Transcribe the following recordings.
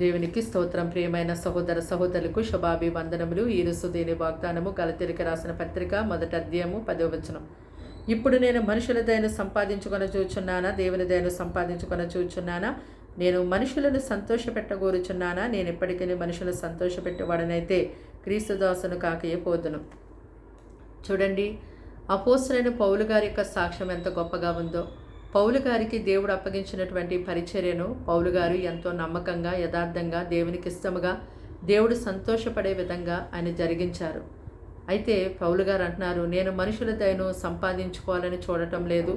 దేవునికి స్తోత్రం. ప్రియమైన సహోదర సహోదరులకు శుభాభి వందనములు ఈ రుసుదేని వాగ్దానము కలతెరిక రాసిన పత్రిక మొదటి అధ్యాయము పదో వచనం. ఇప్పుడు నేను మనుషుల దయను సంపాదించుకొని చూచున్నానా? దేవుని దయను సంపాదించుకొని చూచున్నానా? నేను మనుషులను సంతోషపెట్టగోరుచున్నానా? నేను ఎప్పటికీ మనుషులను సంతోషపెట్టేవాడనైతే క్రీస్తుదాసును కాకయే పోదును. చూడండి అపోసరైన పౌలు గారి యొక్క సాక్ష్యం ఎంత గొప్పగా ఉందో. పౌలు గారికి దేవుడు అప్పగించినటువంటి పరిచర్యను పౌలు గారు ఎంతో నమ్మకంగా యథార్థంగా దేవునికి ఇష్టముగా దేవుడు సంతోషపడే విధంగా ఆయన జరిగించారు. అయితే పౌలు గారు అంటున్నారు నేను మనుషుల దయను సంపాదించుకోవాలని చూడటం లేదు.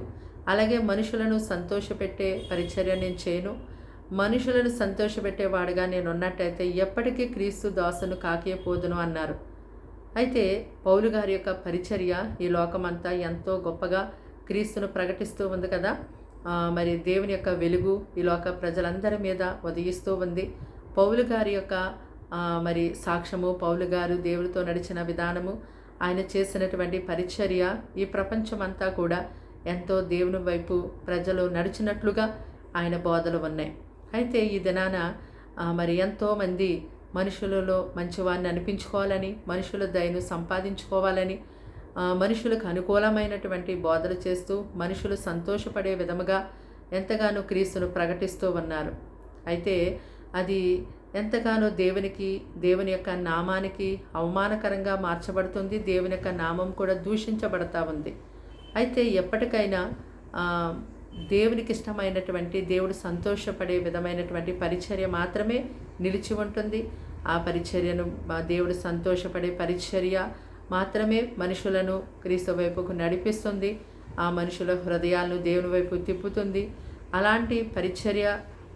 అలాగే మనుషులను సంతోషపెట్టే పరిచర్య నేను చేయను. మనుషులను సంతోషపెట్టేవాడుగా నేను ఉన్నట్టయితే ఎప్పటికీ క్రీస్తు దాసును కాకేపోదును అన్నారు. అయితే పౌలు గారి యొక్క పరిచర్య ఈ లోకమంతా ఎంతో గొప్పగా క్రీస్తును ప్రకటిస్తూ ఉంది కదా. మరి దేవుని యొక్క వెలుగు ఈ లోక ప్రజలందరి మీద ఉదయిస్తూ ఉంది. పౌలు గారి యొక్క మరి సాక్ష్యము పౌలు గారు దేవుడితో నడిచిన విధానము ఆయన చేసినటువంటి పరిచర్య ఈ ప్రపంచమంతా కూడా ఎంతో దేవుని వైపు ప్రజలు నడిచినట్లుగా ఆయన బోధలు ఉన్నాయి. అయితే ఈ దినాన మరి ఎంతోమంది మనుషులలో మంచివాడిని అనిపించుకోవాలని మనుషుల దయను సంపాదించుకోవాలని మనుషులకు అనుకూలమైనటువంటి బోధలు చేస్తూ మనుషులు సంతోషపడే విధముగా ఎంతగానో క్రీస్తును ప్రకటిస్తూ ఉన్నారు. అయితే అది ఎంతగానో దేవునికి దేవుని యొక్క నామానికి అవమానకరంగా మార్చబడుతుంది దేవుని యొక్క నామం కూడా దూషించబడతా ఉంది. అయితే ఎప్పటికైనా దేవునికి ఇష్టమైనటువంటి దేవుడు సంతోషపడే విధమైనటువంటి పరిచర్య మాత్రమే నిలిచి ఉంటుంది. ఆ పరిచర్యను మా దేవుడు సంతోషపడే పరిచర్య మాత్రమే మనుషులను క్రీస్తు వైపుకు నడిపిస్తుంది. ఆ మనుషుల హృదయాలను దేవుని వైపు తిప్పుతుంది. అలాంటి పరిచర్య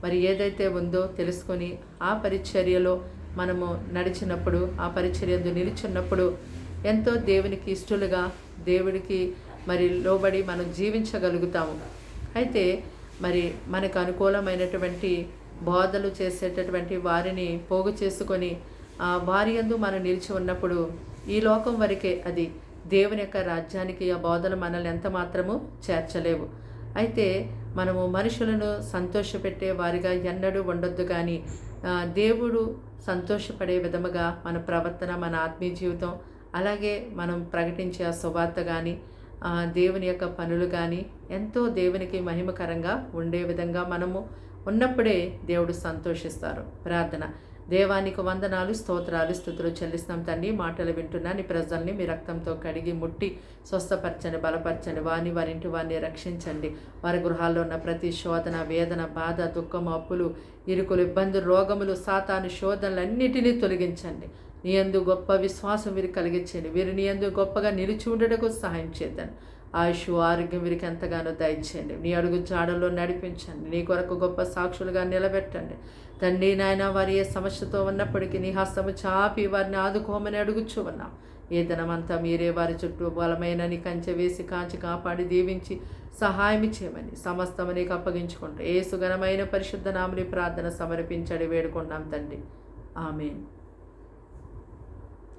మరి ఏదైతే ఉందో తెలుసుకొని ఆ పరిచర్యలో మనము నడిచినప్పుడు ఆ పరిచర్యందు నిలిచున్నప్పుడు ఎంతో దేవునికి ఇష్టలుగా దేవుడికి మరి లోబడి మనం జీవించగలుగుతాము. అయితే మరి మనకు అనుకూలమైనటువంటి బోధలు చేసేటటువంటి వారిని పోగు చేసుకొని ఆ వారి యందు మనం నిలిచి ఉన్నప్పుడు ఈ లోకం వరకే అది. దేవుని యొక్క రాజ్యానికి ఆ బోధన మనల్ని ఎంత మాత్రము చేర్చలేవు. అయితే మనము మనుషులను సంతోషపెట్టే వారిగా ఎన్నడూ ఉండొద్దు కానీ దేవుడు సంతోషపడే విధముగా మన ప్రవర్తన మన ఆత్మీయ జీవితం అలాగే మనం ప్రకటించే ఆ సువార్త కానీ దేవుని యొక్క పనులు కానీ ఎంతో దేవునికి మహిమకరంగా ఉండే విధంగా మనము ఉన్నప్పుడే దేవుడు సంతోషిస్తారు. ప్రార్థన. దేవానికి వందనాలు స్తోత్రాలు స్థుతులు చెల్లిస్తున్నాం తండ్రి. మాటలు వింటున్నా నీ ప్రజల్ని మీ రక్తంతో కడిగి ముట్టి స్వస్థపరచండి బలపరచండి. వారిని వారి ఇంటి వారిని రక్షించండి. వారి గృహాల్లో ఉన్న ప్రతి శోధన వేదన బాధ దుఃఖం అప్పులు ఇరుకులు ఇబ్బందులు రోగములు సాతాను శోధనలన్నిటినీ తొలగించండి. నీ యందు గొప్ప విశ్వాసం వీరు కలిగించండి. వీరు నీ యందు గొప్పగా నిలిచి ఉండటకు సహాయం చేద్దాను ఆయుష్ ఆరోగ్యం వీరికి ఎంతగానో దయచేయండి. నీ అడుగు జాడల్లో నడిపించండి. నీ కొరకు గొప్ప సాక్షులుగా నిలబెట్టండి. తండ్రి నాయన వారి ఏ సమస్యతో ఉన్నప్పటికీ నీ హస్తము చాపి వారిని ఆదుకోమని అడుగుచూ ఉన్నాం. ఏ దినమంతా మీరే వారి చుట్టూ బలమైన నీ కంచె వేసి కాంచి కాపాడి దీవించి సహాయం చేయమని సమస్తము నీకు అప్పగించుకుంటూ ఏ సుగణమైన పరిశుద్ధ నామని ప్రార్థన సమర్పించడి వేడుకున్నాం తండ్రి. ఆమె